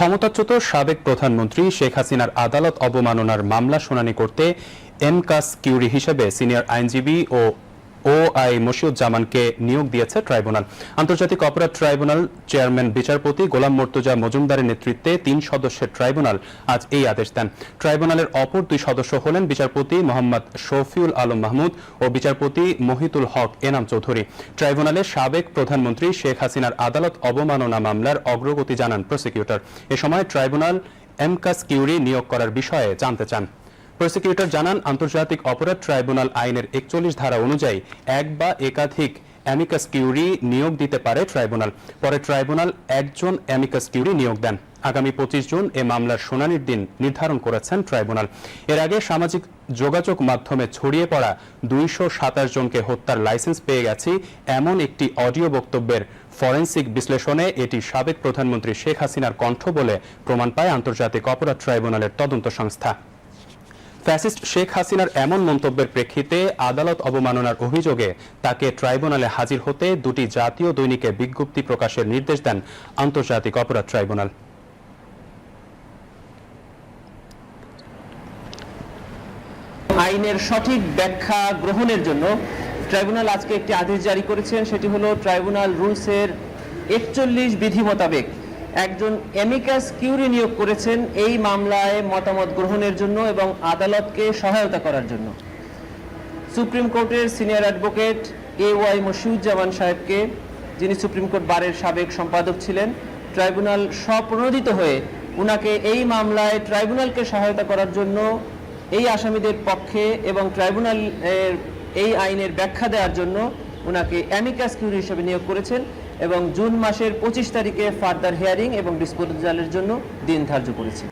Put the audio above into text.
ক্ষমতাচ্যুত সাবেক প্রধানমন্ত্রী শেখ হাসিনার আদালত অবমাননার মামলা শুনানি করতে এম কাস কিউরি হিসেবে সিনিয়র আইনজীবী ও ও আই মশিউজ্জামানকে নিয়োগ দিয়েছে ট্রাইব্যুনাল। আন্তর্জাতিক অপরাধ ট্রাইব্যুনাল চেয়ারম্যান, বিচারপতি গোলাম মর্তুজা মজুমদারের নেতৃত্বে তিন সদস্যের ট্রাইব্যুনাল আজ এই আদেশ দেন। ট্রাইব্যুনালের অপর দুই সদস্য হলেন বিচারপতি মোহাম্মদ শফিউল আলম মাহমুদ ও বিচারপতি মহিতুল হক এনাম চৌধুরী। ট্রাইব্যুনালের সাবেক প্রধানমন্ত্রী শেখ হাসিনার আদালত অবমাননা মামলার অগ্রগতি জানান প্রসিকিউটর। এ সময় ট্রাইব্যুনাল এমকাস কিউরি নিয়োগ করার বিষয়ে জানতে চান। প্রসিকিউটর জানান, আন্তর্জাতিক অপরাধ ট্রাইব্যুনাল আইনের একচল্লিশ ধারা অনুযায়ী এক বা একাধিক অ্যামিকাস কিউরি নিয়োগ দিতে পারে ট্রাইব্যুনাল। পরে ট্রাইব্যুনাল একজন অ্যামিকাস কিউরি নিয়োগ দেন। আগামী পঁচিশ জুন এ মামলার শুনানির দিন নির্ধারণ করেছেন ট্রাইব্যুনাল। এর আগে সামাজিক যোগাযোগ মাধ্যমে ছড়িয়ে পড়া দুইশো সাতাশ জনকে হত্যার লাইসেন্স পেয়ে গেছি এমন একটি অডিও বক্তব্যের ফরেন্সিক বিশ্লেষণে এটি সাবেক প্রধানমন্ত্রী শেখ হাসিনার কণ্ঠ বলে প্রমাণ পায় আন্তর্জাতিক অপরাধ ট্রাইব্যুনালের তদন্ত সংস্থা। ফ্যাসিস্ট শেখ হাসিনার এমন মন্তব্যের প্রেক্ষিতে আদালত অবমাননার অভিযোগে তাকে ট্রাইব্যুনালে হাজির হতে দুটি জাতীয় দৈনিকে বিজ্ঞপ্তি প্রকাশের নির্দেশ দেন আন্তর্জাতিক অপরাধ ট্রাইব্যুনাল। আইনের সঠিক ব্যাখ্যা গ্রহণের জন্য ট্রাইব্যুনাল আজকে একটি আদেশ জারি করেছেন সেটি হলো ট্রাইব্যুনাল রুলসের একচল্লিশ বিধি মোতাবেক একজন এমিকাস কিউরি নিয়োগ করেছেন এই মামলায় মতামত গ্রহণের জন্য এবং আদালতকে সহায়তা করার জন্য। সুপ্রিম কোর্টের senior advocate A Y Mashiuzzaman সাহেবকে, যিনি সুপ্রিম কোর্ট বারের সাবেক সম্পাদক ছিলেন, ট্রাইব্যুনাল স্বপ্রণোদিত হয়ে উনাকে এই মামলায় ট্রাইব্যুনালকে সহায়তা করার জন্য এই আসামিদের পক্ষে এবং ট্রাইব্যুনাল এই আইনের ব্যাখ্যা দেওয়ার জন্য উনাকে অ্যামিকাস কিউরি হিসেবে নিয়োগ করেছেন। এবং জুন মাসের পঁচিশ তারিখে ফার্দার হিয়ারিং এবং ডিসপোজালের জন্য দিন ধার্য করেছে।